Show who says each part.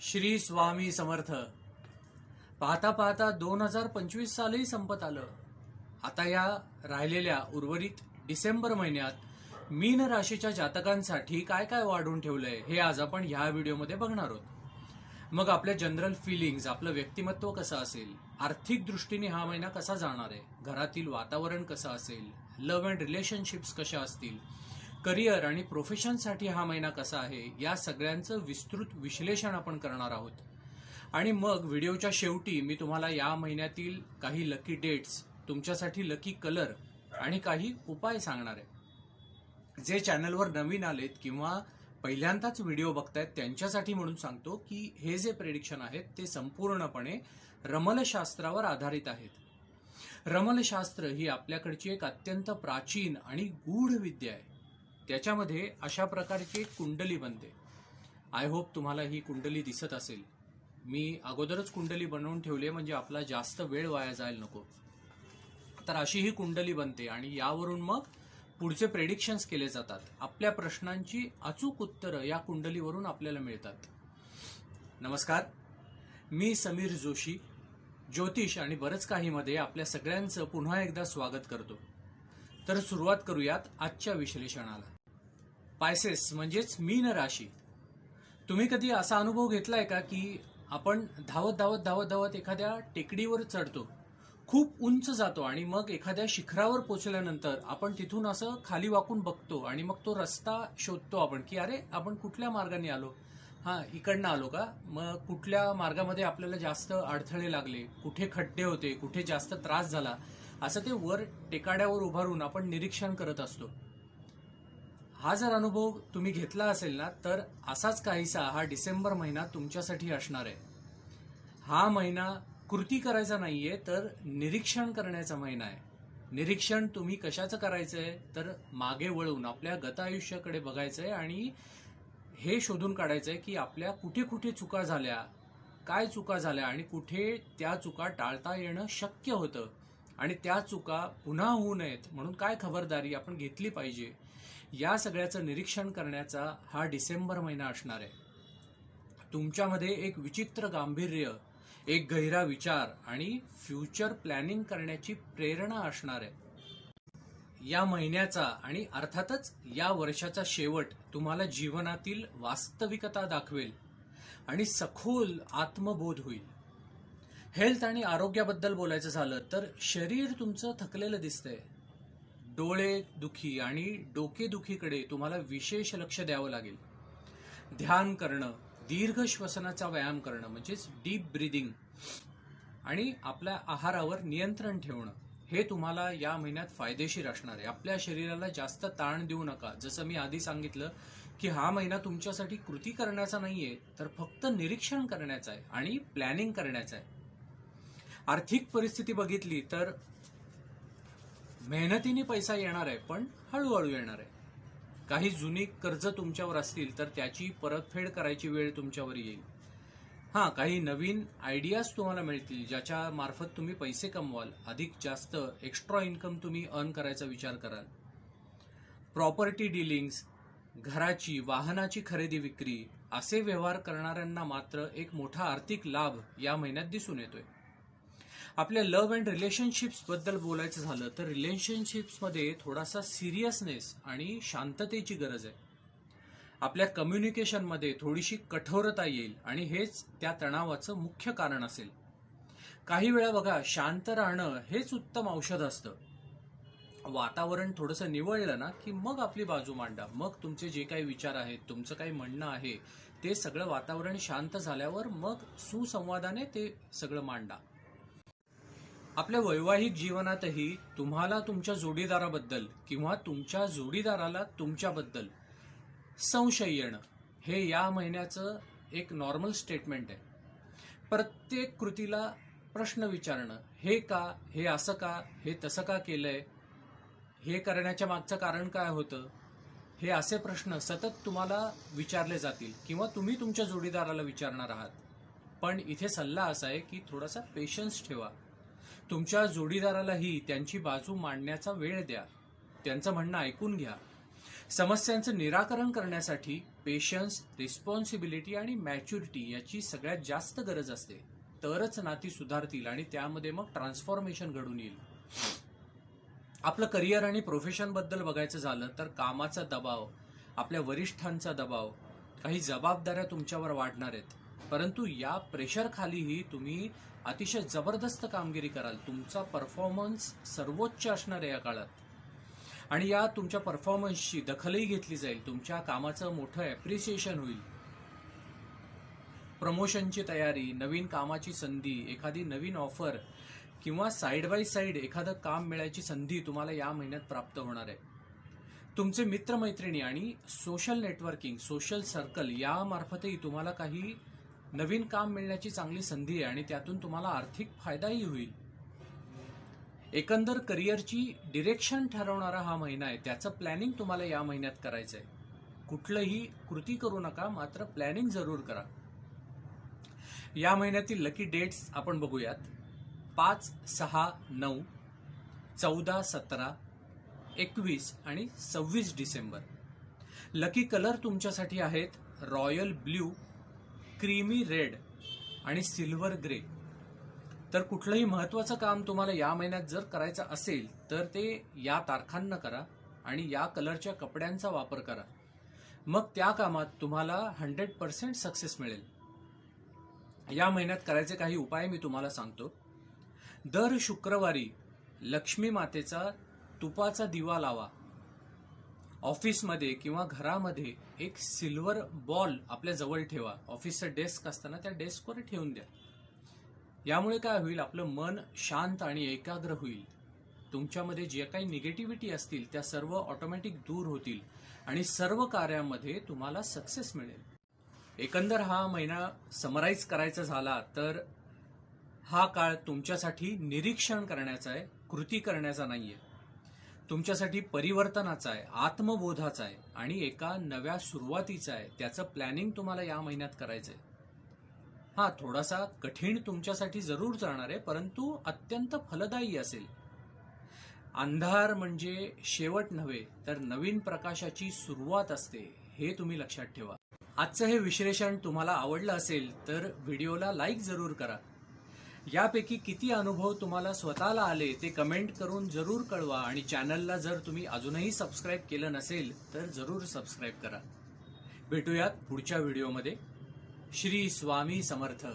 Speaker 1: श्री स्वामी समर्थ. पाहता पाहता दोन हजार पंचवीस सालही संपत आलं. आता या राहिलेल्या उर्वरित डिसेंबर महिन्यात मीन राशीच्या जातकांसाठी काय काय वाढवून ठेवलंय हे आज आपण ह्या व्हिडिओमध्ये बघणार आहोत. मग आपल्या जनरल फिलिंग्स आपलं व्यक्तिमत्व कसं असेल आर्थिक दृष्टीने हा महिना कसा जाणार आहे घरातील वातावरण कसं असेल लव्ह अँड रिलेशनशिप्स कशा असतील करिअर आणि प्रोफेशनसाठी हा महिना कसा आहे या सगळ्यांचं विस्तृत विश्लेषण आपण करणार आहोत. आणि मग व्हिडिओच्या शेवटी मी तुम्हाला या महिन्यातील काही लकी डेट्स तुमच्यासाठी लकी कलर आणि काही उपाय सांगणार आहे. जे चॅनलवर नवीन आलेत किंवा पहिल्यांदाच व्हिडिओ बघतायत त्यांच्यासाठी म्हणून सांगतो की हे जे प्रेडिक्शन आहेत ते संपूर्णपणे रमलशास्त्रावर आधारित आहेत. रमलशास्त्र ही आपल्याकडची एक अत्यंत प्राचीन आणि गूढ विद्या आहे. त्याच्यामध्ये अशा प्रकारची एक कुंडली बनते. आय होप तुम्हाला ही कुंडली दिसत असेल. मी अगोदरच कुंडली बनवून ठेवली म्हणजे आपला जास्त वेळ वाया जायला नको. तर अशी ही कुंडली बनते आणि यावरून मग पुढचे प्रेडिक्शन्स केले जातात. आपल्या प्रश्नांची अचूक उत्तरं या कुंडलीवरून आपल्याला मिळतात. नमस्कार. मी समीर जोशी ज्योतिष आणि बरंच काहीमध्ये आपल्या सगळ्यांचं पुन्हा एकदा स्वागत करतो. तर सुरुवात करूयात आजच्या विश्लेषणाला. पायसेस म्हणजेच मीन राशी. तुम्ही कधी असा अनुभव घेतलाय का की आपण धावत धावत धावत धावत एखाद्या टेकडीवर चढतो खूप उंच जातो आणि मग एखाद्या शिखरावर पोचल्यानंतर आपण तिथून असं खाली वाकून बघतो आणि मग तो रस्ता शोधतो आपण की अरे आपण कुठल्या मार्गाने आलो? हा इकडनं आलो का? मग कुठल्या मार्गामध्ये आपल्याला जास्त अडथळे लागले? कुठे खड्डे होते? कुठे जास्त त्रास झाला? असं ते वर टेकाड्यावर उभारून आपण निरीक्षण करत असतो. हा जर अनुभव तुम्ही घेतला असेल ना तर असाच काहीसा हा डिसेंबर महिना तुमच्यासाठी असणार आहे. हा महिना कृती करायचा नाहीये तर निरीक्षण करण्याचा महिना आहे. निरीक्षण तुम्ही कशाचं करायचंय तर मागे वळून आपल्या गत आयुष्याकडे बघायचंय आणि हे शोधून काढायचंय की आपल्या कुठे कुठे चुका झाल्या काय चुका झाल्या आणि कुठे त्या चुका टाळता येणं शक्य होतं. आणि त्या चुका पुन्हा होऊ नयेत म्हणून काय खबरदारी आपण घेतली पाहिजे या सगळ्याचं निरीक्षण करण्याचा हा डिसेंबर महिना असणार आहे. तुमच्यामध्ये एक विचित्र गांभीर्य एक गहिरा विचार आणि फ्युचर प्लॅनिंग करण्याची प्रेरणा असणार आहे. या महिन्याचा आणि अर्थातच या वर्षाचा शेवट तुम्हाला जीवनातील वास्तविकता दाखवेल आणि सखोल आत्मबोध होईल. हेल्थ आणि आरोग्याबद्दल बोलायचं झालं तर शरीर तुमचं थकलेलं दिसतंय. डोळे दुखी आणि डोकेदुखीकडे तुम्हाला विशेष लक्ष द्यावं लागेल. ध्यान करणं दीर्घ श्वसनाचा व्यायाम करणं म्हणजेच डीप ब्रिदिंग आणि आपल्या आहारावर नियंत्रण ठेवणं हे तुम्हाला या महिन्यात फायदेशीर असणार आहे. आपल्या शरीराला जास्त ताण देऊ नका. जसं मी आधी सांगितलं की हा महिना तुमच्यासाठी कृती करण्याचा नाहीये तर फक्त निरीक्षण करण्याचा आहे आणि प्लॅनिंग करण्याचा आहे. आर्थिक परिस्थिती बघितली तर मेहनतीने पैसा येणार आहे पण हळूहळू येणार आहे. काही जुनी कर्ज तुमच्यावर असतील तर त्याची परतफेड करायची वेळ तुमच्यावर येईल. हां काही नवीन आयडियाज तुम्हाला मिळतील ज्याच्या मार्फत तुम्ही पैसे कमवाल. अधिक जास्त एक्स्ट्रा इन्कम तुम्ही अर्न करायचा विचार कराल. प्रॉपर्टी डिलिंग्स घराची वाहनाची खरेदी विक्री असे व्यवहार करणाऱ्यांना मात्र एक मोठा आर्थिक लाभ या महिन्यात दिसून येतोय. आपल्या लव्ह अँड रिलेशनशिप्सबद्दल बोलायचं झालं तर रिलेशनशिप्समध्ये थोडासा सिरियसनेस आणि शांततेची गरज आहे. आपल्या कम्युनिकेशनमध्ये थोडीशी कठोरता येईल आणि हेच त्या तणावाचं मुख्य कारण असेल. काही वेळा बघा शांत राहणं हेच उत्तम औषध असतं. वातावरण थोडंसं निवळलं ना की मग आपली बाजू मांडा. मग तुमचे जे काही विचार आहेत तुमचं काही म्हणणं आहे ते सगळं वातावरण शांत झाल्यावर मग सुसंवादाने ते सगळं मांडा. आपल्या वैवाहिक जीवनातही तुम्हाला तुमच्या जोडीदाराबद्दल किंवा तुमच्या जोडीदाराला तुमच्याबद्दल संशय येणं हे या महिन्याचं एक नॉर्मल स्टेटमेंट आहे. प्रत्येक कृतीला प्रश्न विचारणं हे का हे असं का हे तसं का केलंय हे करण्याच्या मागचं कारण काय होतं हे असे प्रश्न सतत तुम्हाला विचारले जातील किंवा तुम्ही तुमच्या जोडीदाराला विचारणार आहात. पण इथे सल्ला असा आहे की थोडासा पेशन्स ठेवा. तुमच्या जोडीदारालाही त्यांची बाजू मांडण्याचा वेळ द्या. त्यांचं म्हणणं ऐकून घ्या. समस्यांचं निराकरण करण्यासाठी पेशन्स रिस्पॉन्सिबिलिटी आणि मॅच्युरिटी याची सगळ्यात जास्त गरज असते. तरच नाती सुधारतील आणि त्यामध्ये मग ट्रान्सफॉर्मेशन घडून येईल. आपलं करिअर आणि प्रोफेशनबद्दल बघायचं झालं तर कामाचा दबाव आपल्या वरिष्ठांचा दबाव काही जबाबदाऱ्या तुमच्यावर वाढणार आहेत. परंतु या प्रेशरखालीही तुम्ही अतिशय जबरदस्त कामगिरी कराल. तुमचा परफॉर्मन्स सर्वोच्च असणार आहे या काळात. आणि या तुमच्या परफॉर्मन्सची दखलही घेतली जाईल. तुमच्या कामाचं मोठं ॲप्रिसिएशन होईल. प्रमोशनची तयारी नवीन कामाची संधी एखादी नवीन ऑफर किंवा साईड बाय साईड एखादं काम मिळायची संधी तुम्हाला या महिन्यात प्राप्त होणार आहे. तुमचे मित्रमैत्रिणी आणि सोशल नेटवर्किंग सोशल सर्कल यामार्फतही तुम्हाला काही नवीन काम मिळण्याची चांगली संधी आहे आणि त्यातून तुम्हाला आर्थिक फायदाही होईल. एकंदर करिअरची डिरेक्शन ठरवणारा हा महिना आहे. त्याचं प्लॅनिंग तुम्हाला या महिन्यात करायचं आहे कुठलंही कृती करू नका मात्र प्लॅनिंग जरूर करा. या महिन्यातील लकी डेट्स आपण बघूयात. पाच सहा नऊ चौदा सतरा एकवीस आणि सव्वीस डिसेंबर. लकी कलर तुमच्यासाठी आहेत रॉयल ब्ल्यू क्रीमी रेड आणि सिल्वर ग्रे. तर कुठलंही महत्वाचं काम तुम्हाला या महिन्यात जर करायचं असेल तर ते या तारखांना करा आणि या कलरच्या कपड्यांचा वापर करा. मग त्या कामात तुम्हाला हंड्रेड पर्सेंट सक्सेस मिळेल. या महिन्यात करायचे काही उपाय मी तुम्हाला सांगतो. दर शुक्रवारी लक्ष्मी मातेचा तुपाचा दिवा लावा. ऑफिसमध्ये किंवा घरामध्ये एक सिल्वर बॉल आपल्या जवळ ठेवा. ऑफिसचं डेस्क असताना त्या डेस्कवर ठेवून द्या. यामुळे काय होईल? आपलं मन शांत आणि एकाग्र होईल. तुमच्यामध्ये जे काही निगेटिव्हिटी असतील त्या सर्व ऑटोमॅटिक दूर होतील आणि सर्व कार्यामध्ये तुम्हाला सक्सेस मिळेल. एकंदर हा महिना समराईज करायचा झाला तर हा काळ तुमच्यासाठी निरीक्षण करण्याचा आहे कृती करण्याचा नाहीये. तुमच्यासाठी परिवर्तनाचा आहे आत्मबोधाचा आहे आणि एका नव्या सुरुवातीचा आहे. त्याचं प्लॅनिंग तुम्हाला या महिन्यात करायचंय. हा थोडासा कठीण तुमच्यासाठी जरूर जाणार आहे परंतु अत्यंत फलदायी असेल. अंधार म्हणजे शेवट नव्हे तर नवीन प्रकाशाची सुरुवात असते हे तुम्ही लक्षात ठेवा. आजचं हे विश्लेषण तुम्हाला आवडलं असेल तर व्हिडिओला लाईक जरूर करा. यापैकी किती अनुभव तुम्हाला स्वतःला आले ते कमेंट करून जरूर कळवा आणि चॅनलला जर तुम्ही अजूनही सबस्क्राईब केलं नसेल तर जरूर सबस्क्राईब करा. भेटूयात पुढच्या व्हिडिओमध्ये श्री स्वामी समर्थ.